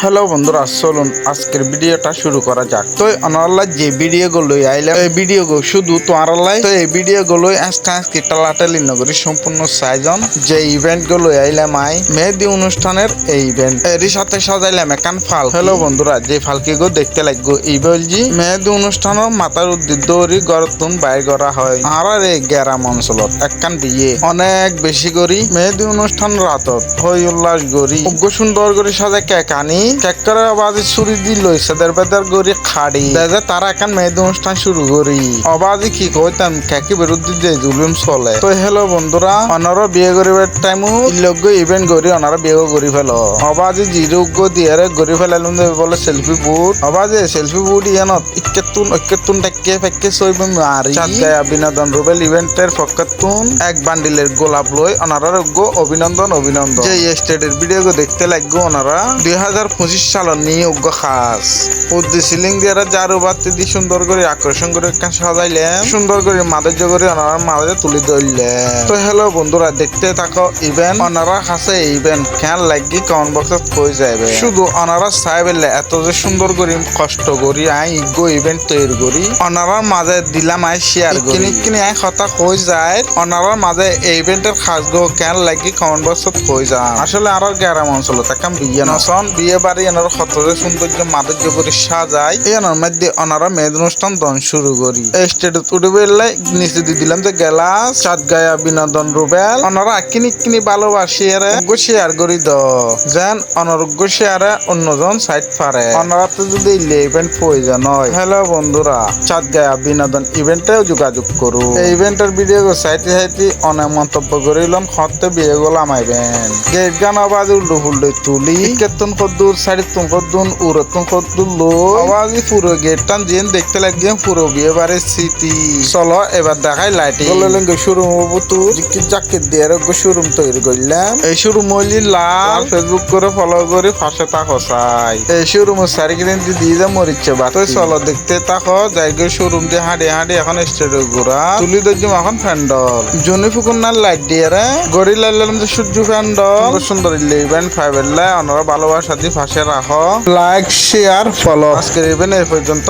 Hello বন্ধুরা, চলুন আজকের ভিডিওটা শুরু করা যাক। তো অনাল্লা যে ভিডিও গুলো আইলাম, এই ভিডিও গো শুধু তোমার তো এই ভিডিও গুলো আজকে টালাটালি নগরী সম্পূর্ণ সাইজন। যে ইভেন্টগুলো আইলাম আই, মেহেদি অনুষ্ঠানের এই ইভেন্ট এরই সাথে সাজাইলাম একান ফাল। হ্যালো বন্ধুরা, যে ফালকে গো দেখতে লাগবো, এই বলজি মেহেদি অনুষ্ঠানের মাথার উদ্দেশ্য করি গরতুন বাইর করা হয়। আর এই গ্যারাম অঞ্চলত একখান বিয়ে অনেক বেশি করি, মেহেদি অনুষ্ঠান রাতত। হই উল্লাস গরি অজ্ঞ সুন্দর করে সাজে কেক আনি কেক করে আবাজি ছুরি দি লইছে দের বেদার গরি খাড়ি। দেখে তারা এখন মেহেদি অনুষ্ঠান শুরু করি। অবাজি কি কইতাম কেকি বিরুদ্ধে যে জুলুম চলে। তো হ্যালো বন্ধুরা অনারা বিয়ে করিবার টাইমও ইলগ্য ইভেন্ট করি অনারা বিয়ে করি ফেল। অবাজি জিরোগ্য দিয়ে গড়ি ফেলাইলুম দে বলে সেলফি বুট অবাজে সেলফি বুট ইয়ানত ইকেতুন ঐকেতুন টেকে ফেকে সইব মারি। চাঁদ গায়া বিনোদন রুবেল ইভেন্টের পক্ষতুন এক বান্ডিলের গোলাপ লই অনারার অভিনন্দন অভিনন্দন। যে স্টেডের ভিডিও দেখতে লাগবো ওনারা দুই হাজার পঁচিশ সালের নিয়ে উগ্র খাস। উদ্দি সিলিং দিয়ে জারু বাতি দি সুন্দর করে আকর্ষণ করে একটা সাজাইলেন। সুন্দর করে মাদের জগরে ওনারা মাঝে তুলি ধরলেন। তো হ্যালো বন্ধুরা দেখতে থাকো ইভেন্ট ওনারা কাছে ইভেন্ট খেয়াল লাগি কমেন্ট বক্সত কই যাবে শুধু ওনারা চাই বেলে এত যে সুন্দর করি কষ্ট করি আই ইগো ইভেন্ট তৈরি করি। ওনারার মাঝে দিলাম আই শেয়ার করি। কিনি আই কথা কই যায় ওনারার মাঝে এই ইভেন্টের খাস গো। কেন লাগি কমেন্ট বক্সত কই যান। আসলে আর গ্যারাম অঞ্চল তাকাম বিয়ে নসন বিয়ে বাড়ি এনার কত সৌন্দর্য মাধুর্য করে সাজায়, এনার মধ্যে ওনারা মেয়েদ অনুষ্ঠান দন শুরু করি। এই স্টেটত উঠে বেরলে নিচে দিয়ে দিলাম যে গেলাস, চাঁদ গায়া বিনোদন রুবেল ওনারা কিনি কিনি ভালোবাসি এর শেয়ার করি দ। যেন অনরোগ্য শেয়ারে অন্যজন সাইড পারে। ওনারা তো যদি ইভেন্ট প্রয়োজন হয়, হ্যালো বন্ধুরা, চাঁদ গায়া বিনোদন ইভেন্টেও যোগাযোগ করু। এই ইভেন্টের ভিডিও সাইটে সাইটে অনেক মন্তব্য করিলাম হতে বিয়ে গুলো আমাইবেন গেট গান আবাজ উল্টো ফুল্টো তুলি কেতন কদ্দুর সাইড তুন কদ্দুন উড়তুন কদ্দুর লো আওয়াজ পুরো গেট টান যেন দেখতে লাগছে পুরো বিয়ে বাড়ির স্মৃতি চলো এবার দেখাই লাইটিং বললেন শোরুম হব তু জিকি জাকেট দিয়ে শোরুম তৈরি করলাম। এই শোরুম হইলি লাল। ফেসবুক করে ফলো করে পাশে থাকো চাই এই শোরুম সারি কিনে দিয়ে যা মরিচ্ছে বা তুই চলো দেখতে থাকো জায়গায় শোরুম দিয়ে হাঁটি হাঁটি এখন স্টেডে ঘোরা। তুলি দর্জিম এখন ফ্যান্ডল জনি ফুকুন না লাইট দিয়ে রে। গড়ি লাইলাম যে সূর্য ফ্যান্ডল সুন্দর ইলেভেন ফাইভ এর লাই ওনারা ভালোবাসা দিয়ে পাশে রাখো। লাইক শেয়ার ফলো আজকের ইভেন্ট এই পর্যন্ত।